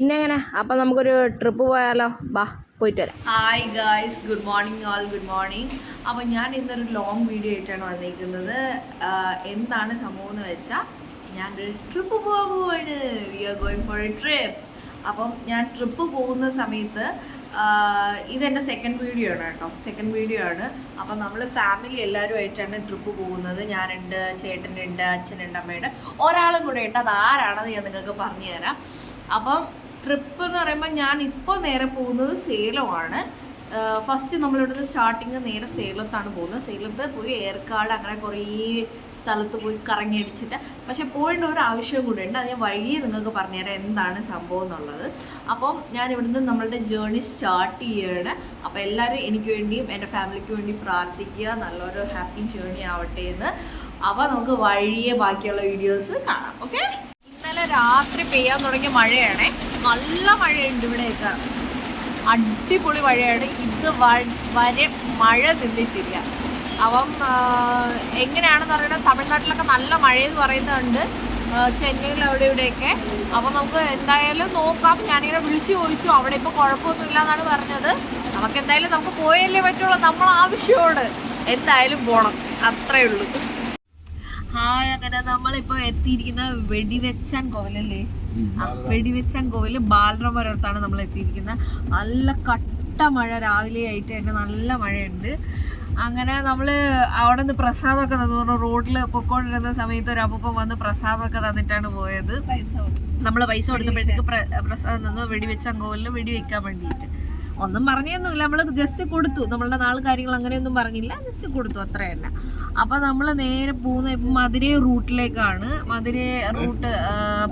പിന്നെ എങ്ങനെ അപ്പം നമുക്കൊരു ട്രിപ്പ് പോയാലോ? ബാ പോയിട്ട് വരാം. Hi guys good morning all good morning അപ്പോൾ ഞാൻ ഇന്നൊരു ലോങ് വീഡിയോ ആയിട്ടാണ് വന്നിരിക്കുന്നത്. എന്താണ് സംഭവം എന്ന് വെച്ചാൽ ഞാൻ ഒരു ട്രിപ്പ് പോകാൻ പോവാണ്. We are going for a trip അപ്പം ഞാൻ ട്രിപ്പ് പോകുന്ന സമയത്ത് ഇതെന്റെ സെക്കൻഡ് വീഡിയോ ആണ് കേട്ടോ. സെക്കൻഡ് വീഡിയോ ആണ്. അപ്പം നമ്മൾ ഫാമിലി എല്ലാവരുമായിട്ടാണ് ട്രിപ്പ് പോകുന്നത്. ഞാനുണ്ട് ചേട്ടനുണ്ട് അച്ഛനുണ്ട് അമ്മയുണ്ട്. ഒരാളും കൂടെ ഉണ്ട്. അത് ആരാണെന്ന് ഞാൻ നിങ്ങൾക്ക് പറഞ്ഞു തരാം അപ്പം ട്രിപ്പ് എന്ന് പറയുമ്പോൾ ഞാൻ ഇപ്പോൾ നേരെ പോകുന്നത് സേലമാണ് ഫസ്റ്റ് നമ്മളിവിടുന്ന് സ്റ്റാർട്ടിങ് നേരെ സേലത്താണ് പോകുന്നത്. സേലത്ത് പോയി ഏർക്കാട് അങ്ങനെ കുറേ സ്ഥലത്ത് പോയി കറങ്ങി അടിച്ചിട്ട്. പക്ഷെ പോകേണ്ട ഒരു ആവശ്യം കൂടെ ഉണ്ട്. അത് ഞാൻ വഴിയെ നിങ്ങൾക്ക് പറഞ്ഞുതരാം എന്താണ് സംഭവം എന്നുള്ളത്. അപ്പം ഞാൻ ഇവിടുന്ന് നമ്മളുടെ ജേർണി സ്റ്റാർട്ട് ചെയ്യുകയാണ് അപ്പോൾ എല്ലാവരും എനിക്ക് വേണ്ടിയും എന്റെ ഫാമിലിക്ക് വേണ്ടി പ്രാർത്ഥിക്കുക. നല്ലൊരു ഹാപ്പി ജേർണി ആവട്ടെ എന്ന്. അപ്പോൾ നമുക്ക് വഴിയെ ബാക്കിയുള്ള വീഡിയോസ് കാണാം. ഓക്കെ ഇന്നലെ രാത്രി പെയ്യാൻ തുടങ്ങിയ മഴയാണ്. നല്ല മഴയുണ്ട് ഇവിടെയൊക്കെ. അടിപൊളി മഴയാണ്. ഇത് വരെ മഴ നിന്നിട്ടില്ല. അപ്പം എങ്ങനെയാണെന്ന് പറയുന്നത് തമിഴ്നാട്ടിലൊക്കെ നല്ല മഴയെന്ന് പറയുന്നുണ്ട്. ചെന്നൈയിൽ അവിടെ ഇവിടെയൊക്കെ. അപ്പം നമുക്ക് എന്തായാലും നോക്കാം. ഞാനിങ്ങനെ വിളിച്ചു ചോദിച്ചു. അവിടെ ഇപ്പോൾ കുഴപ്പമൊന്നുമില്ല എന്നാണ് പറഞ്ഞത്. നമുക്ക് എന്തായാലും നമുക്ക് പോയല്ലേ പറ്റുള്ളൂ. നമ്മൾ ആവശ്യമാണ് എന്തായാലും പോകണം അത്രയേ ഉള്ളൂ. ഹായ് അങ്ങനെ നമ്മളിപ്പോ എത്തിയിരിക്കുന്ന വെടിവെച്ചാൻ കോവിലല്ലേ? വെടിവെച്ചാൻ കോവിൽ ബാലറമരത്താണ് നമ്മൾ എത്തിയിരിക്കുന്നത് നല്ല കട്ട മഴ രാവിലെ ആയിട്ട് തന്നെ നല്ല മഴയുണ്ട്. അങ്ങനെ നമ്മൾ അവിടെ നിന്ന് പ്രസാദമൊക്കെ തന്നു. പറഞ്ഞു റോഡിൽ പൊക്കോണ്ടിരുന്ന സമയത്ത് ഒരു അപ്പൂപ്പൻ വന്ന് പ്രസാദമൊക്കെ തന്നിട്ടാണ് പോയത്. നമ്മൾ പൈസ കൊടുത്തപ്പോഴത്തേക്ക് പ്ര- പ്രസാദം തന്നു. വെടിവെച്ചാൻ കോവിലിൽ വെടിവെക്കാൻ വേണ്ടിയിട്ട്. ഒന്നും പറഞ്ഞൊന്നുമില്ല. നമ്മൾ ജസ്റ്റ് കൊടുത്തു. നമ്മളുടെ നാൾ കാര്യങ്ങൾ അങ്ങനെയൊന്നും പറഞ്ഞില്ല. ജസ്റ്റ് കൊടുത്തു. അത്ര തന്നെ അപ്പൊ നമ്മൾ നേരെ പോകുന്ന ഇപ്പം മധുരൈ റൂട്ടിലേക്കാണ്. മധുരൈ റൂട്ട്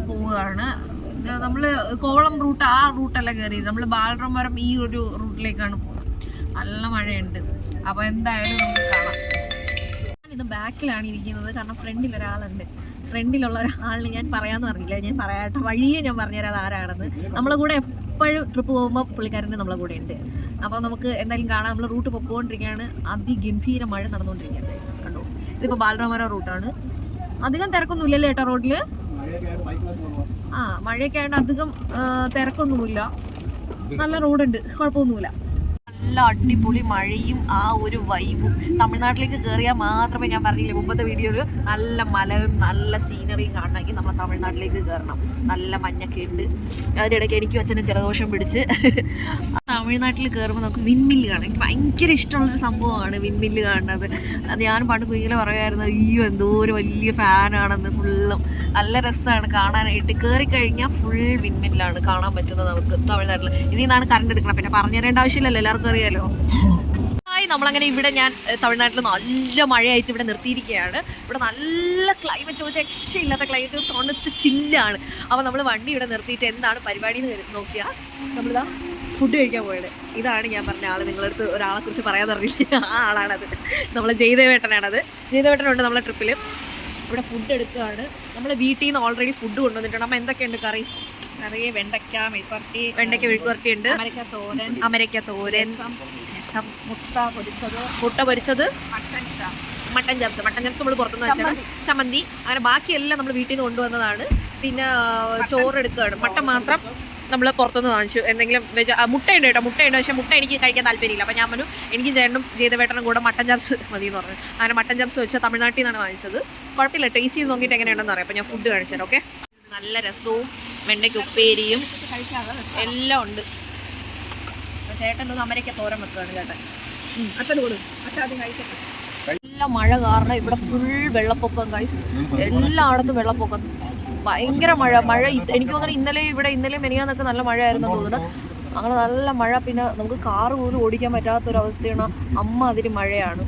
പോവുകയാണ്. നമ്മൾ കോവളം റൂട്ട് ആ റൂട്ടല്ല കയറിയത് നമ്മൾ ബാലറമരം ഈ ഒരു റൂട്ടിലേക്കാണ് പോകുന്നത്. നല്ല മഴയുണ്ട്. അപ്പൊ എന്തായാലും നമുക്ക് കാണാം. ഞാനിത് ബാക്കിലാണ് ഇരിക്കുന്നത്. കാരണം ഫ്രണ്ടിൽ ഒരാളുണ്ട്. ഫ്രണ്ടിലുള്ള ഒരാളിന് ഞാൻ പറയാന്ന് പറഞ്ഞില്ല. ഞാൻ പറയാട്ട വഴിയെ ഞാൻ പറഞ്ഞുതരാം അത് ആരാണെന്ന്. നമ്മളെ കൂടെ എപ്പോഴും ട്രിപ്പ് പോകുമ്പോൾ പുള്ളിക്കാരന്റെ നമ്മളെ കൂടെ ഉണ്ട്. അപ്പോൾ നമുക്ക് എന്തായാലും കാണാം. നമ്മൾ റൂട്ട് പൊക്കോണ്ടിരിക്കുകയാണ് അതിഗംഭീര മഴ നടന്നുകൊണ്ടിരിക്കുകയാണ് കണ്ടു? ഇതിപ്പോൾ ബാലരാമര റൂട്ടാണ് അധികം തിരക്കൊന്നുമില്ലല്ലേ ഏട്ടാ റോഡിൽ ആ മഴയൊക്കെ ആയതുകൊണ്ട് അധികം തിരക്കൊന്നുമില്ല. നല്ല റോഡുണ്ട് കുഴപ്പമൊന്നുമില്ല. നല്ല അടിപൊളി മഴയും ആ ഒരു വൈബും തമിഴ്നാട്ടിലേക്ക് കയറിയാൽ മാത്രമേ ഞാൻ പറഞ്ഞില്ല മുമ്പത്തെ വീഡിയോയിൽ നല്ല മലയും നല്ല സീനറിയും കാണണമെങ്കിൽ നമ്മൾ തമിഴ്നാട്ടിലേക്ക് കയറണം നല്ല മഞ്ഞൊക്കെ ഉണ്ട്. അതിനിടയ്ക്ക് എനിക്കും അച്ഛനും ജലദോഷം പിടിച്ച് തമിഴ്നാട്ടിൽ കയറുമ്പോൾ നമുക്ക് വിൻമില്ല് കാണാം. എനിക്ക് ഭയങ്കര ഇഷ്ടമുള്ളൊരു സംഭവമാണ് വിൻമില്ല് കാണുന്നത്. അത് ഞാൻ പണ്ട് കുഞ്ഞിലെ പറയുമായിരുന്നു അയ്യോ എന്തോ ഒരു വലിയ ഫാനാണെന്ന് ഫുള്ളും. നല്ല രസമാണ് കാണാനായിട്ട്. കയറി കഴിഞ്ഞാൽ ഫുൾ വിൻമില്ലാണ് കാണാൻ പറ്റുന്നത് നമുക്ക് തമിഴ്നാട്ടിൽ ഇതിൽ നിന്നാണ് കറണ്ട് എടുക്കണം പിന്നെ പറഞ്ഞു തരേണ്ട ആവശ്യമില്ലല്ലോ എല്ലാവർക്കും അറിയാലോ. നമ്മളങ്ങനെ ഇവിടെ ഞാൻ തമിഴ്നാട്ടിൽ നല്ല മഴയായിട്ട് ഇവിടെ നിർത്തിയിരിക്കുകയാണ്. ഇവിടെ നല്ല ക്ലൈമറ്റ് ഒരു രക്ഷയില്ലാത്ത ക്ലൈമറ്റ് തണുത്ത് ചില്ലാണ് അപ്പോൾ നമ്മൾ വണ്ടി ഇവിടെ നിർത്തിയിട്ട് എന്താണ് പരിപാടി എന്ന് നോക്കിയാൽ നമ്മളിതാ ഫുഡ് കഴിക്കാൻ പോയത്. ഇതാണ് ഞാൻ പറഞ്ഞ ആൾ നിങ്ങളടുത്ത് ഒരാളെ കുറിച്ച് പറയാൻ അറിയില്ല ആ ആളാണത്. നമ്മളെ ജയ്ദേവേട്ടനാണത്. ജയ്ദേവേട്ടനുണ്ട് നമ്മളെ ട്രിപ്പിൽ ഇവിടെ ഫുഡ് എടുക്കുകയാണ് നമ്മൾ വീട്ടിൽ നിന്ന് ഓൾറെഡി ഫുഡ് കൊണ്ടുവന്നിട്ടുണ്ട്. അമ്മ എന്തൊക്കെയുണ്ട് കറി? കറി വെണ്ടയ്ക്ക മെഴുക്കുവരട്ടി വെണ്ടയ്ക്ക മെഴുക്കുവരട്ടി ഉണ്ട്. അമരക്ക തോരൻ. അമരയ്ക്ക തോരൻ. മുട്ട പൊരിച്ചത്. മുട്ട പൊരിച്ചത്? Mutton mutton chops. Mutton chops നമ്മൾ പുറത്തുനിന്ന് വെച്ചാണ് ചമ്മന്തി. അങ്ങനെ ബാക്കിയെല്ലാം നമ്മൾ വീട്ടിൽ നിന്ന് കൊണ്ടുവന്നതാണ്. പിന്നെ ചോറ് എടുക്കുകയാണ്. മട്ടൻ മാത്രം. നമ്മൾ പുറത്തുനിന്ന് വാങ്ങിച്ചു. എന്തെങ്കിലും വെജ് ആ, മുട്ടയുണ്ട് കേട്ടോ മുട്ടയുണ്ട്. പക്ഷേ മുട്ട എനിക്ക് കഴിക്കാൻ താല്പര്യമില്ല. അപ്പോൾ ഞാൻ പറഞ്ഞു എനിക്ക് ചേട്ടനും ജേതവേട്ടനും കൂടെ മട്ടൻ ചാപ്സ് മതി എന്ന് പറഞ്ഞു. അങ്ങനെ മട്ടൻ ചാപ്സ് വെച്ചാൽ തമിഴ്നാട്ടിൽ നിന്നാണ് വാങ്ങിച്ചത്. കുഴപ്പമില്ല ടേസ്റ്റ് ചെയ്ത് നോക്കിയിട്ട് എങ്ങനെയാണെന്ന് അറിയാം. അപ്പോൾ ഞാൻ ഫുഡ് കാണിച്ചു തരാം ഓക്കെ നല്ല രസവും വെണ്ടയ്ക്ക് ഉപ്പേരിയും എല്ലാം ഉണ്ട്. ചേട്ടൻ ഇന്ന് അമരയ്ക്ക തോരൻ വെക്കുകയാണ് ചേട്ടൻ. അച്ഛൻ ആദ്യം കഴിക്കട്ടെ. നല്ല മഴ കാരണം ഇവിടെ ഫുൾ വെള്ളപ്പൊക്കം കഴിച്ചു എല്ലായിടത്തും വെള്ളപ്പൊക്കം. ഭയങ്കര മഴ. മഴ എനിക്ക് തോന്നുന്നു ഇന്നലെ ഇവിടെ ഇന്നലെ മെനിയാന്നൊക്കെ നല്ല മഴയായിരുന്നു തോന്നുന്നു. അങ്ങനെ നല്ല മഴ. പിന്നെ നമുക്ക് കാറ് പോലും ഓടിക്കാൻ പറ്റാത്തൊരവസ്ഥയാണ് അമ്മ അതിന് മഴയാണ്.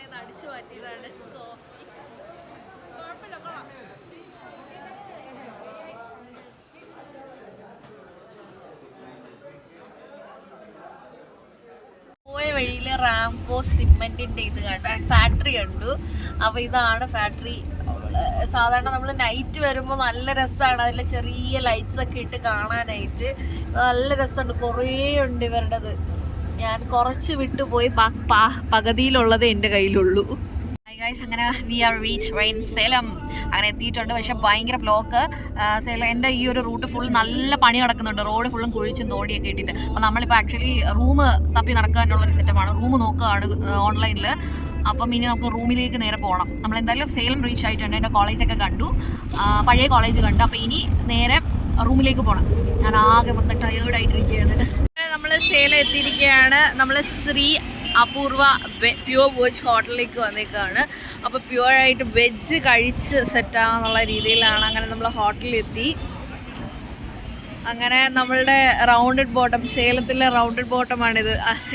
തന്നെ അടിച്ചു മാറ്റിയതാണ്. കോഫി. കുഴപ്പമില്ല റാംകോ സിമെന്റിന്റെ ഇത് ഫാക്ടറി കണ്ടു. അപ്പൊ ഇതാണ് ഫാക്ടറി. സാധാരണ നമ്മൾ നൈറ്റ് വരുമ്പോൾ നല്ല രസമാണ് അതിലെ ചെറിയ ലൈറ്റ്സ് ഒക്കെ ഇട്ട് കാണാനായിട്ട്. നല്ല രസമുണ്ട്. കുറേ ഉണ്ട് ഇവരുടേത്. ഞാൻ കുറച്ച് വിട്ടുപോയി പകുതിയിലുള്ളത് എന്റെ കയ്യിലുള്ളൂ. അങ്ങനെ we are reach rain Salem അങ്ങനെ എത്തിയിട്ടുണ്ട്. പക്ഷെ ഭയങ്കര ബ്ലോക്ക് സേലം എന്റെ ഈ ഒരു റൂട്ട് ഫുൾ നല്ല പണി നടക്കുന്നുണ്ട്. റോഡ് ഫുള്ളും കുഴിച്ചും തോടിയൊക്കെ ഇട്ടിട്ട്. അപ്പോൾ നമ്മളിപ്പോൾ ആക്ച്വലി റൂം തപ്പി നടക്കാനുള്ളൊരു സെറ്റപ്പാണ് റൂം നോക്കുകയാണ് ഓൺലൈനിൽ അപ്പം ഇനി നമുക്ക് റൂമിലേക്ക് നേരെ പോകണം നമ്മൾ എന്തായാലും സേലം റീച്ച് ആയിട്ടുണ്ട്. എന്റെ കോളേജൊക്കെ കണ്ടു. പഴയ കോളേജ് കണ്ടു. അപ്പോൾ ഇനി നേരെ റൂമിലേക്ക് പോകണം ഞാൻ ആകെ മൊത്തം ടയേർഡായിട്ടിരിക്കുകയാണ് നമ്മൾ സേലം എത്തിയിരിക്കുകയാണ്. നമ്മൾ ശ്രീ അപൂർവ പ്യുവർ വെജ് ഹോട്ടലിലേക്ക് വന്നേക്കാണ്. അപ്പോൾ പ്യുവറായിട്ട് വെജ് കഴിച്ച് സെറ്റാന്നുള്ള രീതിയിലാണ് അങ്ങനെ നമ്മൾ ഹോട്ടലിലെത്തി. അങ്ങനെ നമ്മളുടെ റൗണ്ടഡ് ബോട്ടം സേലത്തിലെ റൗണ്ടഡ് ബോട്ടമാണിത്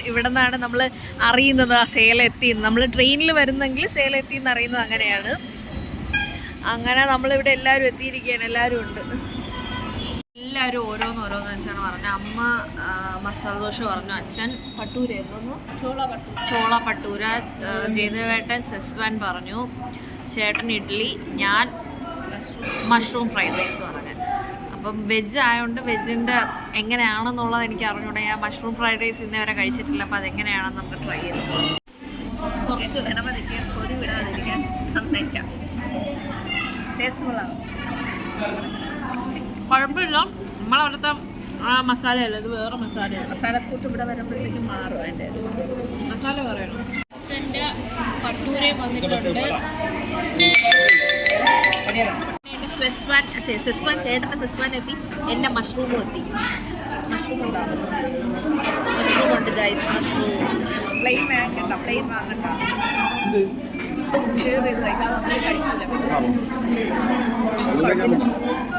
ഇവിടെ നിന്നാണ് നമ്മൾ അറിയുന്നത് ആ സേലം എത്തി നമ്മൾ ട്രെയിനിൽ വരുന്നെങ്കിൽ സേലം എത്തി എന്ന് അറിയുന്നത് അങ്ങനെയാണ്. അങ്ങനെ നമ്മളിവിടെ എല്ലാവരും എത്തിയിരിക്കുകയാണ്. എല്ലാവരും ഉണ്ട്. എല്ലാവരും ഓരോന്ന് ഓരോന്ന് വെച്ചാണ് പറഞ്ഞത്. അമ്മ മസാല ദോശ പറഞ്ഞു അച്ഛൻ പട്ടൂര ചോള പട്ടൂര. ചോള പട്ടൂര ജയദേവേട്ടൻ സെസ്വാൻ പറഞ്ഞു. ചേട്ടൻ ഇഡ്ഡലി ഞാൻ മഷ്റൂം ഫ്രൈഡ് റൈസ് പറഞ്ഞു. അപ്പം വെജ് ആയതുകൊണ്ട് വെജിന്റെ എങ്ങനെയാണെന്നുള്ളത് എനിക്ക് അറിഞ്ഞൂടെ. ഞാൻ മഷ്റൂം ഫ്രൈഡ് റൈസ് ഇന്നേ വരെ കഴിച്ചിട്ടില്ല. അപ്പം അതെങ്ങനെയാണെന്ന് നമുക്ക് ട്രൈ ചെയ്ത് കുറച്ച് ഗണപതിക്ക് കൊതി വിടാതിരിക്കാൻ തന്നേക്കാം ടേസ്റ്റ് കൊള്ളാം. കുഴപ്പമില്ല. നമ്മളവിടുത്തെ ആ മസാലയല്ല? ഇത് വേറെ മസാലയാണ് മസാലക്കൂട്ട് ഇവിടെ വരുമ്പോഴത്തേക്കും മാറും അതിന്റെ മസാല പറയണം. അച്ഛന്റെ പട്ടൂരെ വന്നിട്ടുണ്ട്. എന്റെ സെസ്വാൻ സെസ്വാൻ ചേട്ടന്റെ സെസ്വാൻ എത്തി. എന്റെ മഷ്റൂമും എത്തി. മഷ്റൂം ഉണ്ടാവും മഷ്റൂം ഉണ്ട് ഗൈസ് മഷ്റൂം പ്ലെയിൻ വാങ്ങണ്ട പ്ലെയിൻ വാങ്ങണ്ട ഷെയർ ചെയ്ത് കഴിക്കാതെ നമ്മൾ കഴിക്കില്ല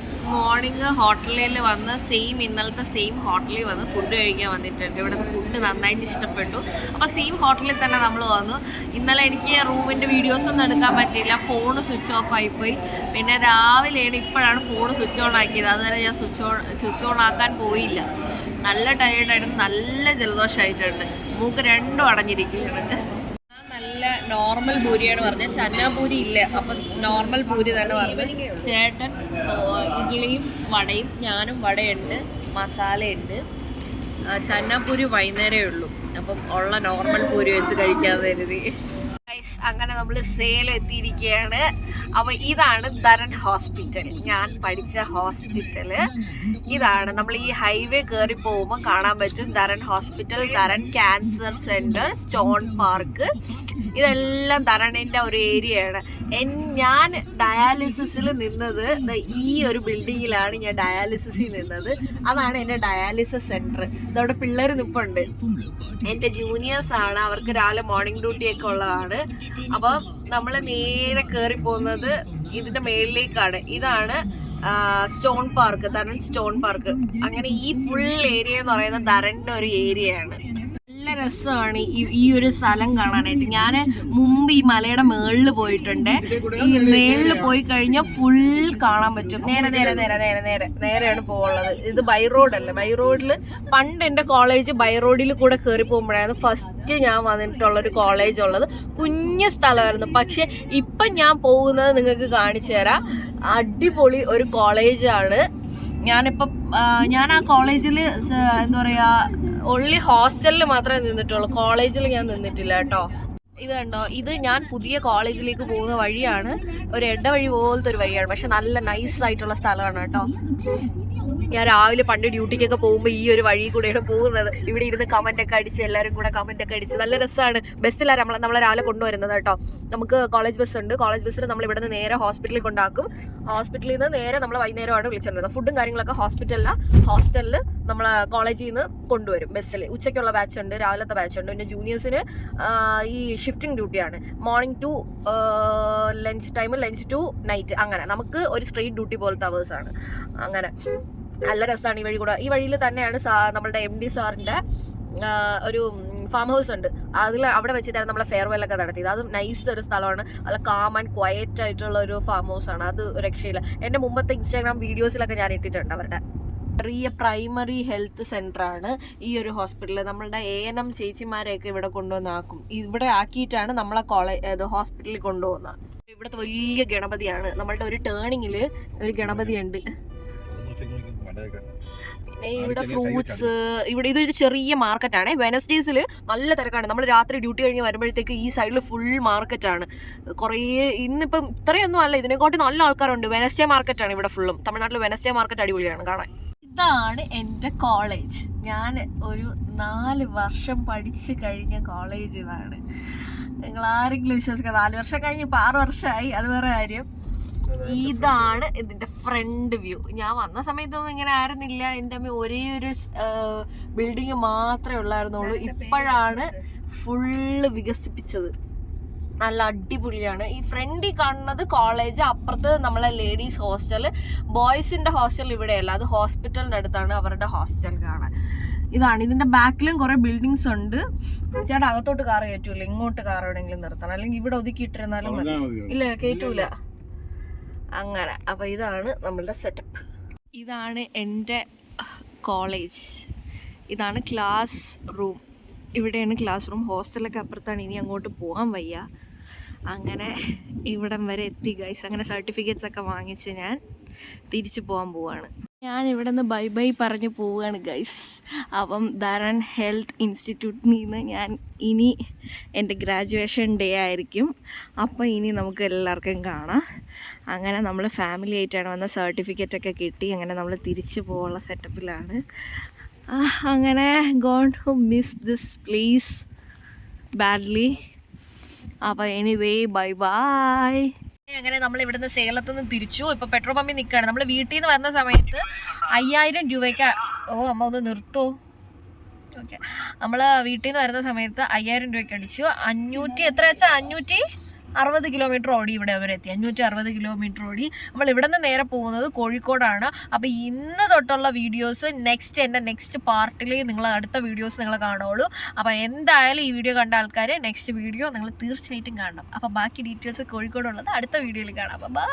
മോർണിംഗ് ഹോട്ടലിൽ വന്ന് സെയിം ഇന്നലത്തെ സെയിം ഹോട്ടലിൽ വന്ന് ഫുഡ് കഴിക്കാൻ വന്നിട്ടുണ്ട്. ഇവിടുത്തെ ഫുഡ് നന്നായിട്ട് ഇഷ്ടപ്പെട്ടു. അപ്പോൾ സെയിം ഹോട്ടലിൽ തന്നെ നമ്മൾ വന്നു. ഇന്നലെ എനിക്ക് റൂമിന്റെ വീഡിയോസൊന്നും എടുക്കാൻ പറ്റിയില്ല. ഫോൺ സ്വിച്ച് ഓഫ് ആയിപ്പോയി. പിന്നെ രാവിലെയാണ് ഇപ്പോഴാണ് ഫോൺ സ്വിച്ച് ഓൺ ആക്കിയത്. അതുവരെ ഞാൻ സ്വിച്ച് ഓൺ സ്വിച്ച് ഓൺ ആക്കാൻ പോയില്ല. നല്ല ടയേർഡായിട്ട് നല്ല ജലദോഷമായിട്ടുണ്ട് മൂക്ക് രണ്ടും അടഞ്ഞിരിക്കുകയാണ് നല്ല നോർമൽ പൂരിയാണ് പറഞ്ഞത്. ചന്നാപൂരി ഇല്ല. അപ്പം നോർമൽ പൂരി തന്നെ പറഞ്ഞു ചേട്ടൻ ഇഡ്ഡലിയും വടയും ഞാനും വടയുണ്ട് മസാലയുണ്ട്. ചന്നപ്പൂരി വൈകുന്നേരമേ ഉള്ളൂ. അപ്പം ഉള്ള നോർമൽ പൂരി വെച്ച് കഴിക്കാതെ കരുതി. അങ്ങനെ നമ്മൾ സേലം എത്തിയിരിക്കുകയാണ്. അപ്പോൾ ഇതാണ് ധരൺ ഹോസ്പിറ്റൽ ഞാൻ പഠിച്ച ഹോസ്പിറ്റൽ ഇതാണ് നമ്മൾ ഈ ഹൈവേ കയറി പോകുമ്പോൾ കാണാൻ പറ്റും Dharan hospital Dharan cancer centre stone park ഇതെല്ലാം ധരണിന്റെ ഒരു ഏരിയയാണ് ഞാൻ ഡയാലിസിസിൽ നിന്നത് ഈ ഒരു ബിൽഡിങ്ങിലാണ് ഞാൻ ഡയാലിസിസിൽ നിന്നത്. അതാണ് എന്റെ ഡയാലിസിസ് സെന്റർ. ഇതവിടെ പിള്ളേർ നിൽപ്പുണ്ട് എന്റെ ജൂനിയേഴ്സ് ആണ്. അവർക്ക് രാവിലെ മോർണിംഗ് ഡ്യൂട്ടിയൊക്കെ ഉള്ളതാണ്. അപ്പോൾ നമ്മൾ നേരെ കയറി പോകുന്നത് ഇതിന്റെ മേളിലേക്കാണ്. ഇതാണ് stone park Dharan stone park. അങ്ങനെ ഈ ഫുൾ ഏരിയ എന്ന് പറയുന്നത് തരന്റെ ഒരു ഏരിയയാണ് നല്ല രസമാണ് ഈ ഒരു സ്ഥലം കാണാനായിട്ട്. ഞാൻ മുമ്പ് ഈ മലയുടെ മേളിൽ പോയിട്ടുണ്ട്. ഈ മേളിൽ പോയി കഴിഞ്ഞാൽ ഫുൾ കാണാൻ പറ്റും. നേരെ നേരെ നേരെ നേരെ നേരെ നേരെയാണ് പോകുള്ളത് ഇത് ബൈ റോഡല്ലേ ബൈ റോഡിൽ പണ്ട് എന്റെ കോളേജ് ബൈ റോഡിൽ കൂടെ കയറി പോകുമ്പോഴായിരുന്നു ഫസ്റ്റ് ഞാൻ വന്നിട്ടുള്ള ഒരു കോളേജ് ഉള്ളത്. കുഞ്ഞ സ്ഥലമായിരുന്നു. പക്ഷെ ഇപ്പം ഞാൻ പോകുന്നത് നിങ്ങൾക്ക് കാണിച്ചു തരാം. അടിപൊളി ഒരു കോളേജാണ് ഞാനിപ്പം ഞാൻ ആ കോളേജിൽ എന്താ പറയാ ഒള്ളി ഹോസ്റ്റലിൽ മാത്രമേ നിന്നിട്ടുള്ളൂ. കോളേജിൽ ഞാൻ നിന്നിട്ടില്ല കേട്ടോ. ഇത് കണ്ടോ? ഇത് ഞാൻ പുതിയ കോളേജിലേക്ക് പോകുന്ന വഴിയാണ്. ഒരു എട വഴി പോലത്തെ ഒരു വഴിയാണ്. പക്ഷെ നല്ല നൈസ് ആയിട്ടുള്ള സ്ഥലമാണ് കേട്ടോ. ഞാൻ രാവിലെ പണ്ട് ഡ്യൂട്ടിക്കൊക്കെ പോകുമ്പോൾ ഈ ഒരു വഴി കൂടെയാണ് പോകുന്നത്. ഇവിടെ ഇരുന്ന് കമന്റ് ഒക്കെ അടിച്ച് എല്ലാവരും കൂടെ കമന്റ് ഒക്കെ അടിച്ച്. നല്ല രസമാണ് ബസ്സിലാണ് നമ്മൾ നമ്മളെ രാവിലെ കൊണ്ടുവരുന്നത് കേട്ടോ. നമുക്ക് കോളേജ് ബസ് ഉണ്ട്. കോളേജ് ബസ്സിൽ നമ്മൾ ഇവിടെ നിന്ന് നേരെ ഹോസ്പിറ്റലിൽ കൊണ്ടാക്കും. ഹോസ്പിറ്റലിൽ നിന്ന് നേരെ നമ്മൾ വൈകുന്നേരമാണ് വിളിച്ചിരുന്നത് ഫുഡും കാര്യങ്ങളൊക്കെ ഹോസ്പിറ്റലിലാണ് ഹോസ്റ്റലിൽ നമ്മൾ കോളേജിൽ നിന്ന് കൊണ്ടുവരും. ബസ്സിൽ ഉച്ചയ്ക്കുള്ള ബാച്ച് ഉണ്ട് രാവിലത്തെ ബാച്ച് ഉണ്ട്. പിന്നെ ജൂനിയേഴ്സിന് ഈ ഷിഫ്റ്റിംഗ് ഡ്യൂട്ടിയാണ് morning to lunch time lunch to night അങ്ങനെ. നമുക്ക് ഒരു സ്ട്രെയിറ്റ് ഡ്യൂട്ടി പോലത്തെ അവേഴ്സ് ആണ്. അങ്ങനെ. നല്ല രസമാണ് ഈ വഴി കൂടെ. ഈ വഴിയിൽ തന്നെയാണ് സാ നമ്മളുടെ എം ഡി സാറിന്റെ ഒരു ഫാം ഹൗസ് ഉണ്ട്. അതിൽ അവിടെ വെച്ചിട്ടാണ് നമ്മളെ ഫെയർവെൽ ഒക്കെ നടത്തിയത്. അത് നൈസ് ഒരു സ്ഥലമാണ്. നല്ല കാം ആൻഡ് ക്വയറ്റ് ആയിട്ടുള്ള ഒരു ഫാം ഹൗസ് ആണ്. അത് രക്ഷയില്ല. എന്റെ മുമ്പത്തെ ഇൻസ്റ്റാഗ്രാം വീഡിയോസിലൊക്കെ ഞാൻ ഇട്ടിട്ടുണ്ട് അവരുടെ. ചെറിയ പ്രൈമറി ഹെൽത്ത് സെന്റർ ആണ് ഈ ഒരു ഹോസ്പിറ്റൽ. നമ്മളുടെ എ എൻ എം ചേച്ചിമാരെയൊക്കെ ഇവിടെ കൊണ്ടുവന്നാക്കും ഇവിടെ ആക്കിയിട്ടാണ് നമ്മളെ കോളേജ് ഹോസ്പിറ്റലിൽ കൊണ്ടുപോകുന്നത്. ഇവിടുത്തെ വലിയ ഗണപതിയാണ്. നമ്മളുടെ ഒരു ടേണിങ്ങിൽ ഒരു ഗണപതി ഉണ്ട് പിന്നെ ഇവിടെ ഫ്രൂട്ട്സ് ഇവിടെ ഇതൊരു ചെറിയ മാർക്കറ്റാണ്. വെനസ്ഡേസിൽ നല്ല തിരക്കാണ്. നമ്മൾ രാത്രി ഡ്യൂട്ടി കഴിഞ്ഞ് വരുമ്പോഴത്തേക്ക് ഈ സൈഡിൽ ഫുൾ മാർക്കറ്റാണ്. കുറേ ഇന്നിപ്പം ഇത്രയൊന്നും അല്ല. ഇതിനെക്കാട്ടി നല്ല ആൾക്കാരുണ്ട്. വെനസ്ഡേ മാർക്കറ്റാണ് ഇവിടെ ഫുള്ളും. തമിഴ്നാട്ടിൽ വെനസ്ഡേ മാർക്കറ്റ് അടിപൊളിയാണ്. കാണാൻ. ഇതാണ് എന്റെ കോളേജ് ഞാൻ ഒരു നാല് വർഷം പഠിച്ച് കഴിഞ്ഞ കോളേജ് ഇതാണ് നിങ്ങൾ ആരെങ്കിലും വിശ്വസിക്കുക നാല് വർഷം കഴിഞ്ഞ് ഇപ്പം ആറ് വർഷമായി അത് വേറെ കാര്യം. ഇതാണ് ഇതിന്റെ ഫ്രണ്ട് വ്യൂ ഞാൻ വന്ന സമയത്തൊന്നും ഇങ്ങനെ ആയിരുന്നില്ല. എന്റെ അമ്മ ഒരേ ഒരു ബിൽഡിങ് മാത്രമേ ഉള്ളായിരുന്നുള്ളൂ. ഇപ്പോഴാണ് ഫുള്ള് വികസിപ്പിച്ചത്. നല്ല അടിപൊളിയാണ്. ഈ ഫ്രണ്ടിൽ കാണുന്നത് കോളേജ് അപ്പുറത്ത് നമ്മളെ ലേഡീസ് ഹോസ്റ്റൽ ബോയ്സിന്റെ ഹോസ്റ്റൽ ഇവിടെയല്ല. അത് ഹോസ്പിറ്റലിന്റെ അടുത്താണ് അവരുടെ ഹോസ്റ്റൽ കാണാൻ. ഇതാണ് ഇതിന്റെ ബാക്കിലും കുറെ ബിൽഡിങ്സ് ഉണ്ട്. ചേട്ടാ അകത്തോട്ട് കാർ കയറ്റൂല? ഇങ്ങോട്ട് കാർ എവിടെയെങ്കിലും നിർത്തണം. അല്ലെങ്കിൽ ഇവിടെ ഒതുക്കിയിട്ടിരുന്നാലും മതി. ഇല്ല കയറ്റൂല. അങ്ങനെ. അപ്പൊ ഇതാണ് നമ്മളുടെ സെറ്റപ്പ് ഇതാണ് എന്റെ കോളേജ് ഇതാണ് ക്ലാസ് റൂം ഇവിടെയാണ് ക്ലാസ് റൂം ഹോസ്റ്റലൊക്കെ അപ്പുറത്താണ്. ഇനി അങ്ങോട്ട് പോകാൻ വയ്യ. അങ്ങനെ ഇവിടം വരെ എത്തി ഗൈസ് അങ്ങനെ സർട്ടിഫിക്കറ്റ്സ് ഒക്കെ വാങ്ങിച്ച് ഞാൻ തിരിച്ചു പോകാൻ പോവാണ്. ഞാൻ ഇവിടെ നിന്ന് ബൈ ബൈ പറഞ്ഞു പോവുകയാണ് ഗൈസ് അപ്പം ധരൺ ഹെൽത്ത് ഇൻസ്റ്റിറ്റ്യൂട്ടിൽ നിന്ന് ഞാൻ ഇനി എന്റെ ഗ്രാജുവേഷൻ ഡേ ആയിരിക്കും. അപ്പോൾ ഇനി നമുക്ക് എല്ലാവർക്കും കാണാം. അങ്ങനെ നമ്മൾ ഫാമിലി ആയിട്ടാണ് വന്ന സർട്ടിഫിക്കറ്റ് ഒക്കെ കിട്ടി. അങ്ങനെ നമ്മൾ തിരിച്ചു പോകാനുള്ള സെറ്റപ്പിലാണ് അങ്ങനെ gone to miss this place badly അപ്പോൾ എനിവേ ബൈ ബൈ അങ്ങനെ നമ്മൾ ഇവിടുന്ന് സേലത്ത് നിന്ന് തിരിച്ചു. ഇപ്പൊ പെട്രോൾ പമ്പിൽ നിൽക്കുകയാണ് നമ്മൾ വീട്ടിൽ നിന്ന് വരുന്ന സമയത്ത് അയ്യായിരം രൂപയ്ക്ക് ഓ അമ്മ ഒന്ന് നിർത്തൂ. ഓക്കെ നമ്മൾ വീട്ടിൽ നിന്ന് വരുന്ന സമയത്ത് അയ്യായിരം രൂപയ്ക്ക് അടിച്ചു. അഞ്ഞൂറ്റി എത്ര വെച്ചാൽ അഞ്ഞൂറ്റി അറുപത് കിലോമീറ്റർ ഓടി ഇവിടെ വരെ എത്തി. അഞ്ഞൂറ്റി അറുപത് കിലോമീറ്റർ ഓടി നമ്മൾ ഇവിടെ നിന്ന് നേരെ പോകുന്നത് കോഴിക്കോടാണ്. അപ്പോൾ ഇന്ന് തൊട്ടുള്ള വീഡിയോസ് നെക്സ്റ്റ് എന്റെ നെക്സ്റ്റ് പാർട്ടിൽ നിങ്ങൾ അടുത്ത വീഡിയോസ് നിങ്ങൾ കാണുള്ളൂ അപ്പോൾ എന്തായാലും ഈ വീഡിയോ കണ്ട ആൾക്കാർ നെക്സ്റ്റ് വീഡിയോ നിങ്ങൾ തീർച്ചയായിട്ടും കാണണം. അപ്പോൾ ബാക്കി ഡീറ്റെയിൽസ് കോഴിക്കോടുള്ളത് അടുത്ത വീഡിയോയിൽ കാണാം. അപ്പോൾ ബൈ